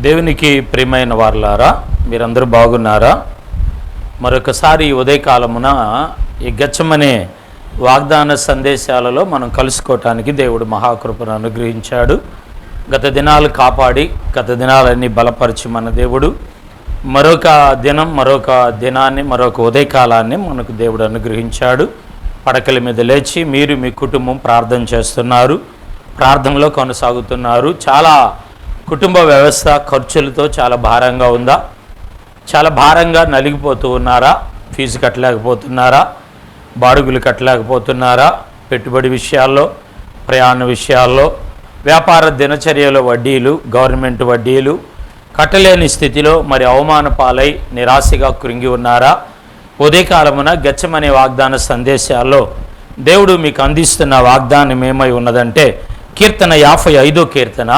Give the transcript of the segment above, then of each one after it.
దేవునికి ప్రియమైన వారులారా మీరందరూ బాగున్నారా? మరొకసారి ఈ ఉదయకాలమున ఈ గచ్చమనే వాగ్దాన సందేశాలలో మనం కలుసుకోవటానికి దేవుడు మహాకృపను అనుగ్రహించాడు. గత దినాలు కాపాడి గత దినాలన్నీ బలపరిచి మన దేవుడు. మరొక దినం మరొక దినాన్ని మరొక ఉదయకాలాన్ని మనకు దేవుడు అనుగ్రహించాడు. పడకల మీద లేచి మీరు మీ కుటుంబం ప్రార్థన చేస్తున్నారు. ప్రార్థనలో కొనసాగుతున్నారు. చాలా కుటుంబ వ్యవస్థ ఖర్చులతో చాలా భారంగా ఉందా? చాలా భారంగా నలిగిపోతూ ఉన్నారా? ఫీజు కట్టలేకపోతున్నారా? బాడుగులు కట్టలేకపోతున్నారా? పెట్టుబడి విషయాల్లో ప్రయాణ విషయాల్లో వ్యాపార దినచర్యలో వడ్డీలు గవర్నమెంట్ వడ్డీలు కట్టలేని స్థితిలో మరి అవమాన పాలై నిరాశగా కృంగి ఉన్నారా? ఉదయకాలమున గచ్చమనే వాగ్దాన సందేశాల్లో దేవుడు మీకు అందిస్తున్న వాగ్దానం ఏమై ఉన్నదంటే కీర్తన యాభై ఐదో కీర్తన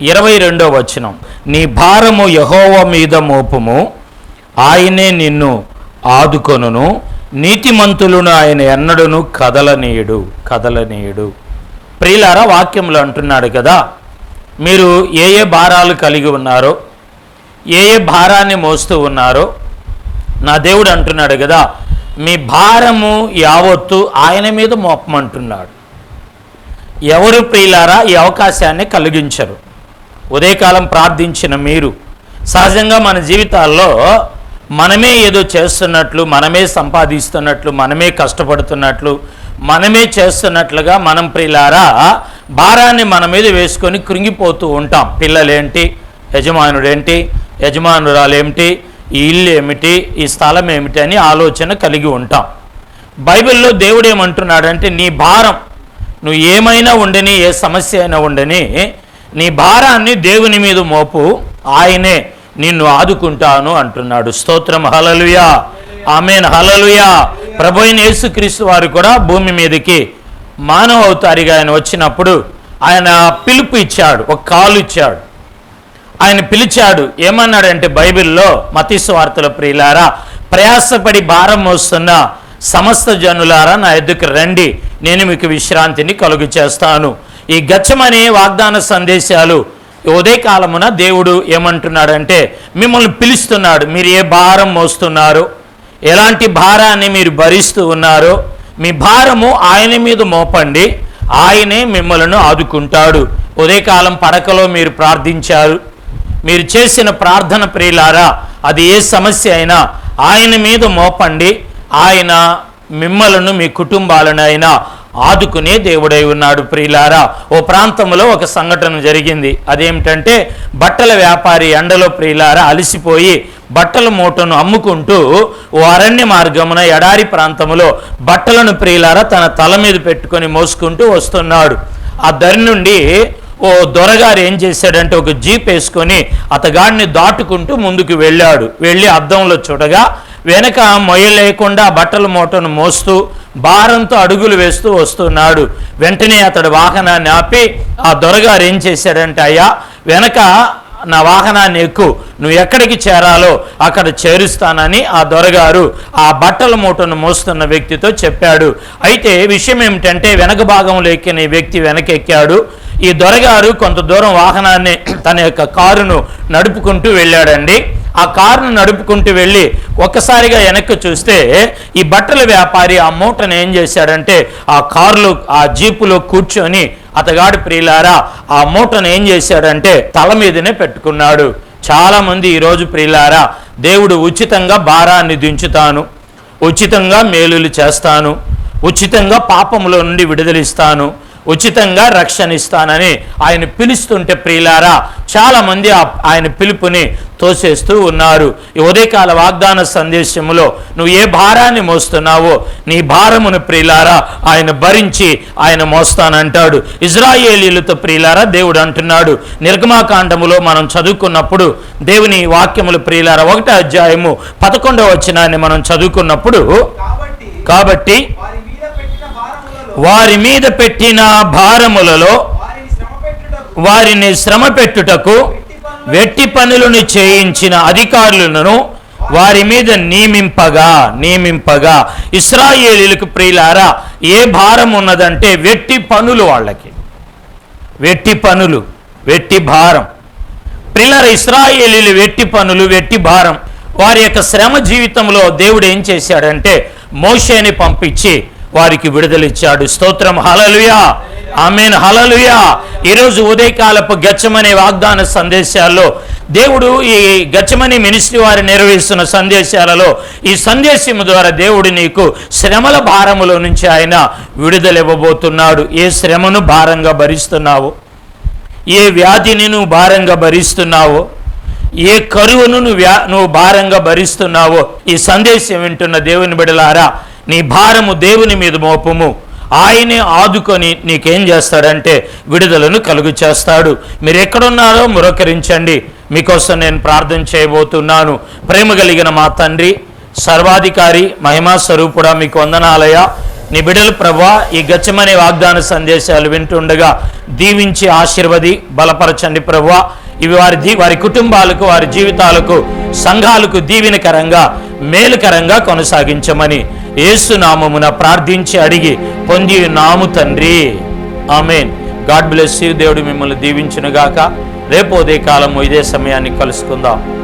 ఇరవై రెండో వచనం. నీ భారము యహోవ మీద మోపుము. ఆయనే నిన్ను ఆదుకొనును. నీతిమంతులను ఆయన ఎన్నడును కదలనీయుడు కదలనీయుడు. ప్రియులారా వాక్యంలో అంటున్నాడు కదా మీరు ఏ ఏ భారాలు కలిగి ఉన్నారో ఏ ఏ భారాన్ని మోస్తూ ఉన్నారో నా దేవుడు అంటున్నాడు కదా మీ భారము యావత్తు ఆయన మీద మోపమంటున్నాడు. ఎవరు ప్రియులారా ఈ అవకాశాన్ని కలిగించరు. ఉదయకాలం ప్రార్థించిన మీరు. సహజంగా మన జీవితాల్లో మనమే ఏదో చేస్తున్నట్లు మనమే సంపాదిస్తున్నట్లు మనమే కష్టపడుతున్నట్లు మనమే చేస్తున్నట్లుగా మనం ప్రిలారా భారాన్ని మన మీద వేసుకొని కృంగిపోతూ ఉంటాం. పిల్లలేంటి? యజమానుడేంటి? యజమానురాలేమిటి? ఈ ఇల్లు ఏమిటి ఈ స్థలం ఏమిటి అని ఆలోచన కలిగి ఉంటాం. బైబిల్లో దేవుడు ఏమంటున్నాడంటే నీ భారం నువ్వు ఏమైనా ఉండని ఏ సమస్య అయినా ఉండని నీ భారాన్ని దేవుని మీద మోపు ఆయనే నిన్ను ఆదుకుంటాను అంటున్నాడు. స్తోత్రం. హలలుయా ఆమెన్. హలలుయా ప్రభు యేసుక్రీస్తు వారు కూడా భూమి మీదకి మానవ అవతారిగా ఆయన వచ్చినప్పుడు ఆయన పిలుపు ఇచ్చాడు ఒక కాలు ఇచ్చాడు. ఆయన పిలిచాడు ఏమన్నాడంటే బైబిల్లో మతీసు వార్తల ప్రియులారా ప్రయాసపడి భారం మోస్తున్న సమస్త జనులారా నా ఎద్దుకు రండి నేను మీకు విశ్రాంతిని కలుగు చేస్తాను. ఈ గచ్చమనే వాగ్దాన సందేశాలు ఉదయకాలమున దేవుడు ఏమంటున్నాడంటే మిమ్మల్ని పిలుస్తున్నాడు. మీరు ఏ భారం మోస్తున్నారు? ఎలాంటి భారాన్ని మీరు భరిస్తూ ఉన్నారో మీ భారము ఆయన మీద మోపండి. ఆయనే మిమ్మల్ని ఆదుకుంటాడు. ఉదయకాలం పడకలో మీరు ప్రార్థించారు. మీరు చేసిన ప్రార్థన ప్రియులారా అది ఏ సమస్య అయినా ఆయన మీద మోపండి. ఆయన మిమ్మలను మీ కుటుంబాలను అయినా ఆదుకునే దేవుడై ఉన్నాడు ప్రియులారా. ఓ ప్రాంతంలో ఒక సంఘటన జరిగింది. అదేమిటంటే బట్టల వ్యాపారి ఎండలో ప్రియులారా అలసిపోయి బట్టల మూటను అమ్ముకుంటూ ఓ అరణ్య మార్గమున ఎడారి ప్రాంతంలో బట్టలను ప్రియులారా తన తల మీద పెట్టుకొని మోసుకుంటూ వస్తున్నాడు. ఆ దరి నుండి ఓ దొరగారు ఏం చేశాడంటే ఒక జీప్ వేసుకొని అతగాడిని దాటుకుంటూ ముందుకు వెళ్ళాడు. వెళ్ళి అద్దంలో చూడగా వెనక మొయ్య లేకుండా బట్టల మూటను మోస్తూ భారంతో అడుగులు వేస్తూ వస్తున్నాడు. వెంటనే అతడు వాహనాన్ని ఆపి ఆ దొరగారు ఏం చేశాడంటే అయ్యా వెనక నా వాహనాన్ని ఎక్కు. నువ్వు ఎక్కడికి చేరాలో అక్కడ చేరుస్తానని ఆ దొరగారు ఆ బట్టల మూటను మోస్తున్న వ్యక్తితో చెప్పాడు. అయితే విషయం ఏమిటంటే వెనక భాగంలో ఎక్కిన ఈ వ్యక్తి వెనకెక్కాడు. ఈ దొరగారు కొంత దూరం వాహనాన్ని తన యొక్క కారును నడుపుకుంటూ వెళ్ళాడండి. ఆ కారును నడుపుకుంటూ వెళ్ళి ఒక్కసారిగా వెనక్కి చూస్తే ఈ బట్టల వ్యాపారి ఆ మూటను ఏం చేశాడంటే ఆ కారులో ఆ జీపులో కూర్చొని అతగాడి ప్రియులారా ఆ మూటను ఏం చేశాడంటే తల మీదనే పెట్టుకున్నాడు. చాలామంది ఈరోజు ప్రియులారా దేవుడు ఉచితంగా భారాన్ని దించుతాను. ఉచితంగా మేలులు చేస్తాను. ఉచితంగా పాపములో నుండి విడుదలిస్తాను ఉచితంగా రక్షణ ఇస్తానని ఆయన పిలుస్తుంటే ప్రియులారా చాలామంది ఆయన పిలుపుని తోసేస్తూ ఉన్నారు. ఈ ఉదయకాల వాగ్దాన సందేశములో నువ్వు ఏ భారాన్ని మోస్తున్నావో నీ భారమును ప్రియులారా ఆయన భరించి ఆయన మోస్తానంటాడు. ఇజ్రాయేలీలతో ప్రియులారా దేవుడు అంటున్నాడు నిర్గమాకాండములో మనం చదువుకున్నప్పుడు దేవుని వాక్యములు ప్రియులారా ఒకటో అధ్యాయము పదకొండవ వచనాన్ని మనం చదువుకున్నప్పుడు కాబట్టి కాబట్టి వారి మీద పెట్టిన భారములలో వారి మీద పెట్టిన భారములలో వారిని శ్రమ పెట్టుటకు వెట్టి పనులను చేయించిన అధికారులను వారి మీద నియమింపగా నియమింపగా. ఇస్రాయేలీలకు ప్రియులారా ఏ భారం ఉన్నదంటే వెట్టి పనులు వాళ్ళకి. వెట్టి పనులు వెట్టి భారం. పిల్లల ఇస్రాయేలీలు వెట్టి పనులు వెట్టి భారం. వారి యొక్క శ్రమ జీవితంలో దేవుడు ఏం చేశాడంటే మోషేని పంపించి వారికి విడుదలిచ్చాడు స్తోత్రం. హలలుయా ఆమెన్. హలలుయా ఈరోజు ఉదయకాలపు గచ్చమనే వాగ్దాన సందేశాల్లో దేవుడు ఈ గచ్చమని మినిస్ట్రీ వారి నిర్వహిస్తున్న సందేశాలలో ఈ సందేశం ద్వారా దేవుడు నీకు శ్రమల భారములో నుంచి ఆయన విడుదలివ్వబోతున్నాడు ఏ శ్రమను భారంగా భరిస్తున్నావు? ఏ వ్యాధిని నువ్వు భారంగా భరిస్తున్నావో? ఏ కరువును నువ్వు వ్యా నువ్వు భారంగా భరిస్తున్నావో? ఈ సందేశం వింటున్న దేవుని బిడలారా నీ భారము దేవుని మీద మోపము. ఆయనే ఆదుకొని నీకేం చేస్తాడంటే విడుదలను కలుగు చేస్తాడు. మీరు ఎక్కడున్నారో మురకరించండి. మీకోసం నేను ప్రార్థన చేయబోతున్నాను. ప్రేమ కలిగిన మా తండ్రి సర్వాధికారి మహిమా స్వరూపుడా మీకు వందనాలయ నీ బిడలు ప్రభా ఈ గచ్చమనే వాగ్దాన సందేశాలు వింటుండగా దీవించి ఆశీర్వది బలపరచండి ప్రభా ఇవి వారి దీ వారి కుటుంబాలకు వారి జీవితాలకు సంఘాలకు దీవెనకరంగా మేలుకరంగా కొనసాగించమని ఏసునామమున ప్రార్థించి అడిగి పొంది నాము తండ్రి. ఆమెన్. God bless you. దేవుడు మిమ్మల్ని దీవించునుగాక. రేపు ఉదయ కాలము ఇదే సమయాన్ని కలుసుకుందాం.